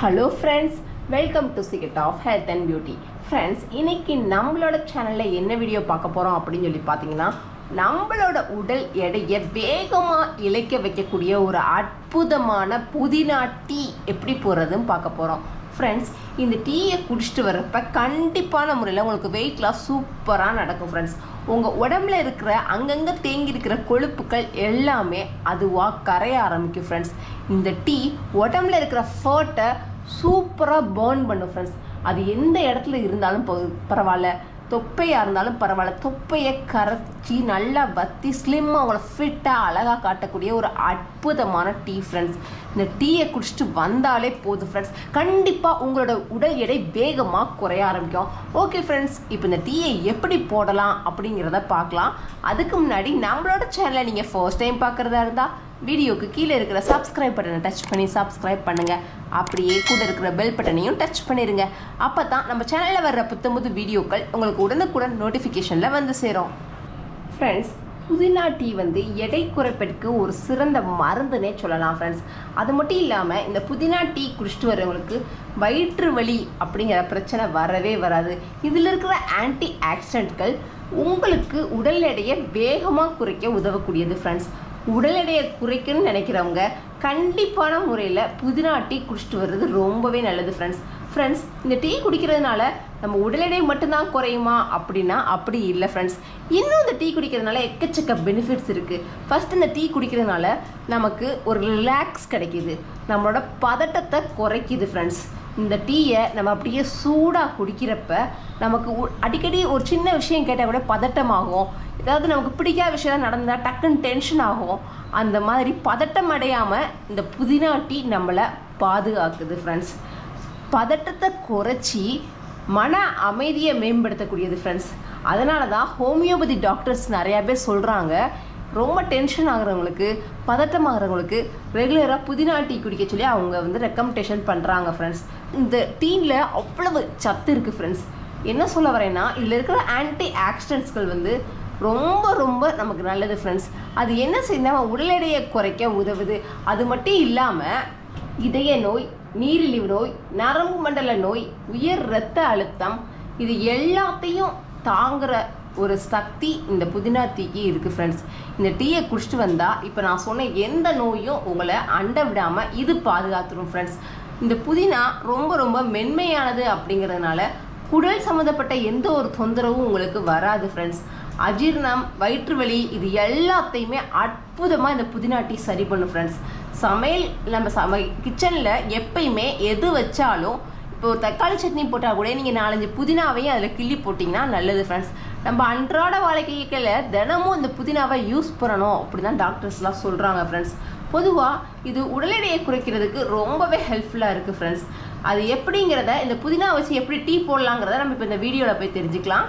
Hello friends welcome to secret of health and beauty friends இன்னைக்கு நம்மளோட சேனலில் என்ன வீடியோ பார்க்க போகிறோம் அப்படின்னு சொல்லி பார்த்தீங்கன்னா நம்மளோட உடல் எடையை வேகமாக இழைக்க வைக்கக்கூடிய ஒரு அற்புதமான புதினா டீ எப்படி போகிறதுன்னு பார்க்க போகிறோம் ஃப்ரெண்ட்ஸ் இந்த டீயை குடிச்சிட்டு வரப்ப கண்டிப்பான முறையில் உங்களுக்கு வெயிட் லாஸ் சூப்பராக நடக்கும் ஃப்ரெண்ட்ஸ் உங்கள் உடம்புல இருக்கிற அங்கங்கே தேங்கி இருக்கிற கொழுப்புக்கள் எல்லாமே அதுவாக கரைய ஆரம்பிக்கும் ஃப்ரெண்ட்ஸ் இந்த டீ உடம்புல இருக்கிற ஃபர்ட்டை சூப்பராக பேர்ன் பண்ணும் ஃப்ரெண்ட்ஸ் அது எந்த இடத்துல இருந்தாலும் பரவாயில்ல. தொப்பையாக இருந்தாலும் பரவாயில்ல. தொப்பையை கரைச்சி நல்லா வத்தி ஸ்லிம்மாக அவங்கள ஃபிட்டாக அழகாக காட்டக்கூடிய ஒரு அற்புதமான டீ ஃப்ரெண்ட்ஸ் இந்த டீயை குடிச்சிட்டு வந்தாலே போதும் ஃப்ரெண்ட்ஸ் கண்டிப்பாக உங்களோட உடல் எடை வேகமாக குறைய ஆரம்பிக்கும். ஓகே ஃப்ரெண்ட்ஸ் இப்போ இந்த டீயை எப்படி போடலாம் அப்படிங்கிறத பார்க்கலாம். அதுக்கு முன்னாடி நம்மளோட சேனலை நீங்கள் ஃபர்ஸ்ட் டைம் பார்க்குறதா இருந்தால் வீடியோக்கு கீழே இருக்கிற சப்ஸ்கிரைப் பட்டனை டச் பண்ணி சப்ஸ்கிரைப் பண்ணுங்க. அப்படியே கூட இருக்கிற பெல் பட்டனையும் டச் பண்ணிடுங்க அப்போ தான் நம்ம சேனலில் வர்ற புத்தம்புது வீடியோக்கள் உங்களுக்கு உடனுக்குடன் நோட்டிஃபிகேஷனில் வந்து சேரும். ஃப்ரெண்ட்ஸ் புதினா டீ வந்து எடை குறைப்பிற்கு ஒரு சிறந்த மருந்துனே சொல்லலாம் ஃப்ரெண்ட்ஸ் அது மட்டும் இல்லாமல் இந்த புதினா டீ குடிச்சிட்டு வரவங்களுக்கு வயிற்று வலி அப்படிங்கிற பிரச்சனை வரவே வராது. இதில் இருக்கிற ஆன்டி ஆக்சிடென்ட்கள் உங்களுக்கு உடல் எடையை வேகமாக குறைக்க உதவக்கூடியது ஃப்ரெண்ட்ஸ் உடல் எடையை குறைக்கணும்னு நினைக்கிறவங்க கண்டிப்பான முறையில் புதினா டீ குடிச்சிட்டு வர்றது ரொம்பவே நல்லது ஃப்ரெண்ட்ஸ் ஃப்ரெண்ட்ஸ் இந்த டீ குடிக்கிறதுனால நம்ம உடல் எடை மட்டும்தான் குறையுமா? அப்படின்னா அப்படி இல்லை ஃப்ரெண்ட்ஸ் இன்னும் இந்த டீ குடிக்கிறதுனால எக்கச்சக்க பெனிஃபிட்ஸ் இருக்குது ஃபஸ்ட் இந்த டீ குடிக்கிறதுனால நமக்கு ஒரு ரிலாக்ஸ் கிடைக்கிது. நம்மளோட பதட்டத்தை குறைக்குது ஃப்ரெண்ட்ஸ் இந்த டீயை நம்ம அப்படியே சூடாக குடிக்கிறப்ப நமக்கு அடிக்கடி ஒரு சின்ன விஷயம் கேட்டால் கூட பதட்டமாகும். ஏதாவது நமக்கு பிடிக்காத விஷயம் நடந்தால் டக்குன்னு டென்ஷன் ஆகும். அந்த மாதிரி பதட்டம் அடையாமல் இந்த புதினா டீ நம்மளை பாதுகாக்குது ஃப்ரெண்ட்ஸ் பதட்டத்தை குறைச்சி மன அமைதியை மேம்படுத்தக்கூடியது ஃப்ரெண்ட்ஸ் அதனால தான் ஹோமியோபதி டாக்டர்ஸ் நிறையா பேர் சொல்கிறாங்க ரொம்ப டென்ஷன் ஆகிறவங்களுக்கு பதட்டமாகிறவங்களுக்கு ரெகுலராக புதினா டீ குடிக்க சொல்லி அவங்க வந்து ரெக்கமெண்டேஷன் பண்ணுறாங்க ஃப்ரெண்ட்ஸ் இந்த டீனில் அவ்வளவு சத்து இருக்குது ஃப்ரெண்ட்ஸ் என்ன சொல்ல வரேன்னா இதில் இருக்கிற ஆன்டி ஆக்சிடென்ட்ஸ்கள் வந்து ரொம்ப ரொம்ப நமக்கு நல்லது ஃப்ரெண்ட்ஸ் அது என்ன செய்யணும் நம்ம உடல் எடையை குறைக்க உதவுது. அது மட்டும் இல்லாமல் இதய நோய் நீரிழிவு நோய் நரம்பு மண்டல நோய் உயர் இரத்த அழுத்தம் இது எல்லாத்தையும் தாங்குற ஒரு சக்தி இந்த புதினா டீக்கு இருக்குது ஃப்ரெண்ட்ஸ் இந்த டீயை குடிச்சிட்டு வந்தால் இப்போ நான் சொன்ன எந்த நோயும் உங்களை அண்ட விடாமல் இது பாதுகாத்துரும் ஃப்ரெண்ட்ஸ் இந்த புதினா ரொம்ப ரொம்ப மென்மையானது அப்படிங்கிறதுனால குடல் சம்மந்தப்பட்ட எந்த ஒரு தொந்தரவும் உங்களுக்கு வராது ஃப்ரெண்ட்ஸ் அஜீரணம் வயிற்று வலி இது எல்லாத்தையுமே அற்புதமாக இந்த புதினா டீ சரி பண்ணும் ஃப்ரெண்ட்ஸ் சமையல் நம்ம சமை கிச்சனில் எப்பயுமே எது வச்சாலும் இப்போ ஒரு தக்காளி சட்னி போட்டால் கூட நீங்கள் நாலஞ்சு புதினாவையும் அதில் கிள்ளி போட்டிங்கன்னா நல்லது ஃப்ரெண்ட்ஸ் நம்ம அன்றாட வாழ்க்கையில் தினமும் இந்த புதினாவை யூஸ் பண்ணணும் அப்படி தான் டாக்டர்ஸ்லாம் சொல்கிறாங்க ஃப்ரெண்ட்ஸ் பொதுவாக இது உடல் எடையை குறைக்கிறதுக்கு ரொம்பவே ஹெல்ப்ஃபுல்லாக இருக்குது ஃப்ரெண்ட்ஸ் அது எப்படிங்கிறத இந்த புதினா வச்சு எப்படி டீ போடலாங்கிறத நம்ம இப்போ இந்த வீடியோவில் போய் தெரிஞ்சுக்கலாம்.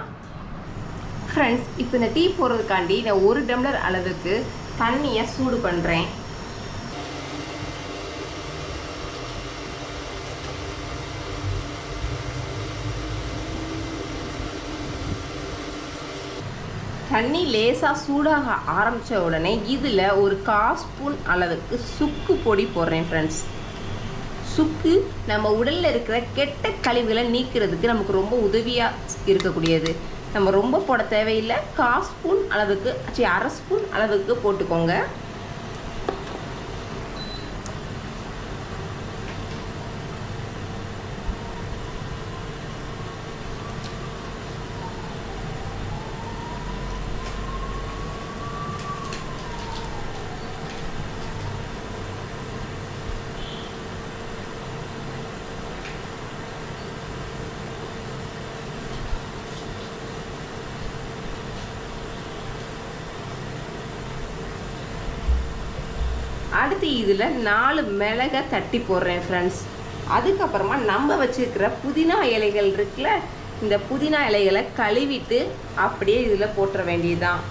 ஃப்ரெண்ட்ஸ் இப்போ இந்த டீ போடுறதுக்காண்டி நான் ஒரு டம்ளர் அளவுக்கு தண்ணியை சூடு பண்ணுறேன் தண்ணி லேசாக சூடாக ஆரம்பித்த உடனே இதில் ஒரு கா ஸ்பூன் அளவுக்கு சுக்கு பொடி போடுறேன் ஃப்ரெண்ட்ஸ் சுக்கு நம்ம உடலில் இருக்கிற கெட்ட கழிவுகளை நீக்கிறதுக்கு நமக்கு ரொம்ப உதவியாக இருக்கக்கூடியது. நம்ம ரொம்ப போட தேவையில்லை. கா ஸ்பூன் அளவுக்கு சரி அரை ஸ்பூன் அளவுக்கு போட்டுக்கோங்க. அடுத்து இதில் நாலு மிளகை தட்டி போடுறேன் ஃப்ரெண்ட்ஸ் அதுக்கப்புறமா நம்ம வச்சிருக்கிற புதினா இலைகள் இருக்குல்ல இந்த புதினா இலைகளை கழுவிட்டு அப்படியே இதில் போட்டுற வேண்டியதுதான்.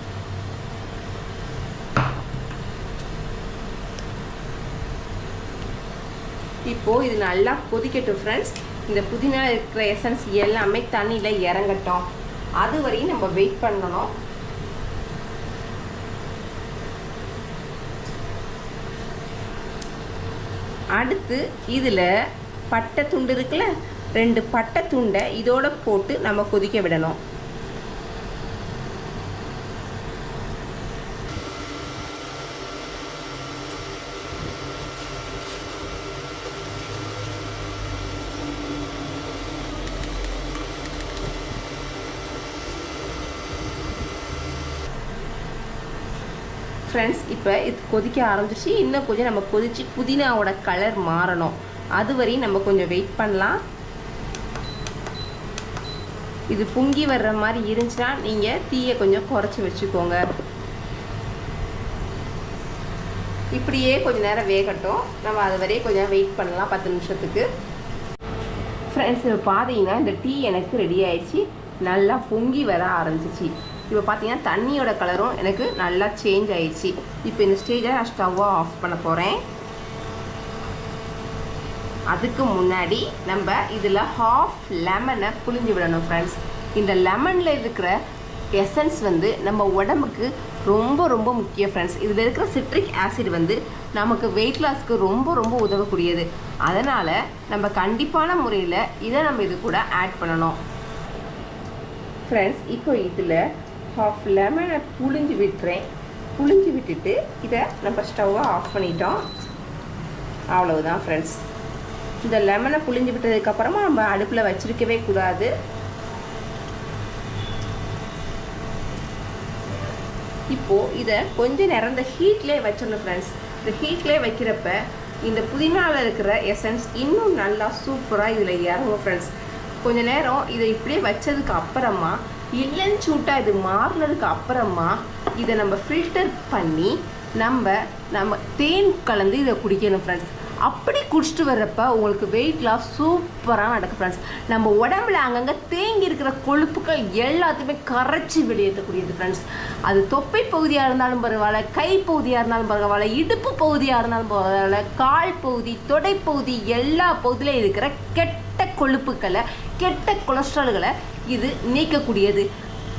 இப்போ இது நல்லா கொதிக்கட்டும் ஃப்ரெண்ட்ஸ் இந்த புதினா இருக்கிற எசன்ஸ் எல்லாமே தண்ணியில் இறங்கட்டும். அது வரையும் நம்ம வெயிட் பண்ணணும். அடுத்து இதில் பட்டை துண்டு இருக்குல்ல ரெண்டு பட்டை துண்டை இதோட போட்டு நம்ம கொதிக்க விடணும். ஃப்ரெண்ட்ஸ் இப்போ இது கொதிக்க ஆரம்பிச்சிச்சு இன்னும் கொஞ்சம் நம்ம கொதிச்சு புதினாவோட கலர் மாறணும். அது வரையும் நம்ம கொஞ்சம் வெயிட் பண்ணலாம். இது பொங்கி வர்ற மாதிரி இருந்துச்சுன்னா நீங்கள் தீயை கொஞ்சம் குறைச்சி வச்சுக்கோங்க. இப்படியே கொஞ்ச நேரம் வேகட்டும். நம்ம அது வரையே கொஞ்சம் வெயிட் பண்ணலாம் பத்து நிமிஷத்துக்கு. ஃப்ரெண்ட்ஸ் பார்த்தீங்கன்னா இந்த டீ எனக்கு ரெடி ஆயிடுச்சு. நல்லா பொங்கி வர ஆரம்பிச்சிச்சு. இப்போ பார்த்தீங்கன்னா தண்ணியோட கலரும் எனக்கு நல்லா சேஞ்ச் ஆயிடுச்சு. இப்போ இந்த ஸ்டேஜை நான் ஸ்டவ்வை ஆஃப் பண்ண போகிறேன் அதுக்கு முன்னாடி நம்ம இதில் ஹாஃப் லெமனை புளிஞ்சு விடணும் ஃப்ரெண்ட்ஸ் இந்த லெமனில் இருக்கிற எசன்ஸ் வந்து நம்ம உடம்புக்கு ரொம்ப ரொம்ப முக்கியம் ஃப்ரெண்ட்ஸ் இதில் இருக்கிற சிட்ரிக் ஆசிட் வந்து நமக்கு வெயிட் லாஸ்க்கு ரொம்ப ரொம்ப உதவக்கூடியது. அதனால் நம்ம கண்டிப்பான முறையில் இதை நம்ம இது கூட ஆட் பண்ணணும். ஃப்ரெண்ட்ஸ் இப்போ இதில் ஹாஃப் லெமனை புளிஞ்சு விட்டுறேன். புளிஞ்சு விட்டுட்டு இதை நம்ம ஸ்டவ்வை ஆஃப் பண்ணிட்டோம். அவ்வளவுதான் ஃப்ரெண்ட்ஸ் இந்த லெமனை புளிஞ்சு விட்டதுக்கப்புறமா நம்ம அடுப்பில் வச்சிருக்கவே கூடாது. இப்போது இதை கொஞ்ச நேரம் இந்த ஹீட்லேயே வச்சிடணும் ஃப்ரெண்ட்ஸ் இந்த ஹீட்லேயே வைக்கிறப்ப இந்த புதினாவில் இருக்கிற எசன்ஸ் இன்னும் நல்லா சூப்பராக இதில் இறங்கும் ஃப்ரெண்ட்ஸ் கொஞ்ச நேரம் இதை இப்படியே வச்சதுக்கு அப்புறமா இல்லைன்னு இது மாறினதுக்கு அப்புறமா இதை நம்ம ஃபில்டர் பண்ணி நம்ம நம்ம தேன் கலந்து இதை குடிக்கணும் ஃப்ரெண்ட்ஸ் அப்படி குடிச்சிட்டு வர்றப்ப உங்களுக்கு வெயிட் லாஸ் சூப்பராக நடக்கும் ஃப்ரெண்ட்ஸ் நம்ம உடம்புல அங்கங்கே தேங்கி இருக்கிற கொழுப்புகள் எல்லாத்தையுமே கரைச்சி வெளியேற்றக்கூடியது ஃப்ரெண்ட்ஸ் அது தொப்பை பகுதியாக இருந்தாலும் பரவாயில்ல கை பகுதியாக இருந்தாலும் பரவாயில்ல இடுப்பு பகுதியாக இருந்தாலும் பரவாயில்ல கால் பகுதி தொடைப்பகுதி எல்லா பகுதியிலும் இருக்கிற கெட்ட கொழுப்புக்களை கெட்ட கொலஸ்ட்ரால்களை இது நீக்கக்கூடியது.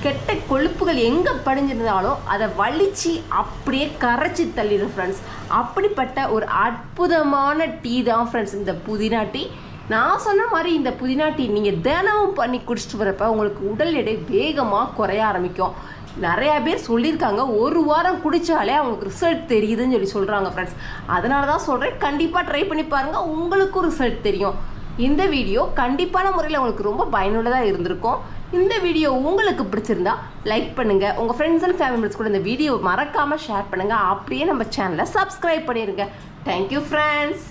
கெட்ட கொழுப்புகள் எங்கே படிஞ்சிருந்தாலும் அதை வலிச்சு அப்படியே கரைச்சி தள்ளிடும் ஃப்ரெண்ட்ஸ் அப்படிப்பட்ட ஒரு அற்புதமான டீ தான் ஃப்ரெண்ட்ஸ் இந்த புதினா டீ நான் சொன்ன மாதிரி இந்த புதினா டீ நீங்கள் தினமும் பண்ணி குடிச்சிட்டு வரப்ப உங்களுக்கு உடல் எடை வேகமாக குறைய ஆரம்பிக்கும். நிறையா பேர் சொல்லியிருக்காங்க ஒரு வாரம் குடித்தாலே அவங்களுக்கு ரிசல்ட் தெரியுதுன்னு சொல்லி சொல்கிறாங்க ஃப்ரெண்ட்ஸ் அதனால தான் சொல்கிறேன் கண்டிப்பாக ட்ரை பண்ணி பாருங்கள் உங்களுக்கும் ரிசல்ட் தெரியும். இந்த வீடியோ கண்டிப்பான முறையில் உங்களுக்கு ரொம்ப பயனுள்ளதாக இருந்திருக்கும். இந்த வீடியோ உங்களுக்கு பிடிச்சிருந்தா லைக் பண்ணுங்க. உங்கள் ஃப்ரெண்ட்ஸ் அண்ட் ஃபேமிலி மெம்பர்ஸ் கூட இந்த வீடியோ மறக்காமல் ஷேர் பண்ணுங்க. அப்படியே நம்ம சேனலை சப்ஸ்கிரைப் பண்ணிடுங்க தேங்க்யூ ஃப்ரெண்ட்ஸ்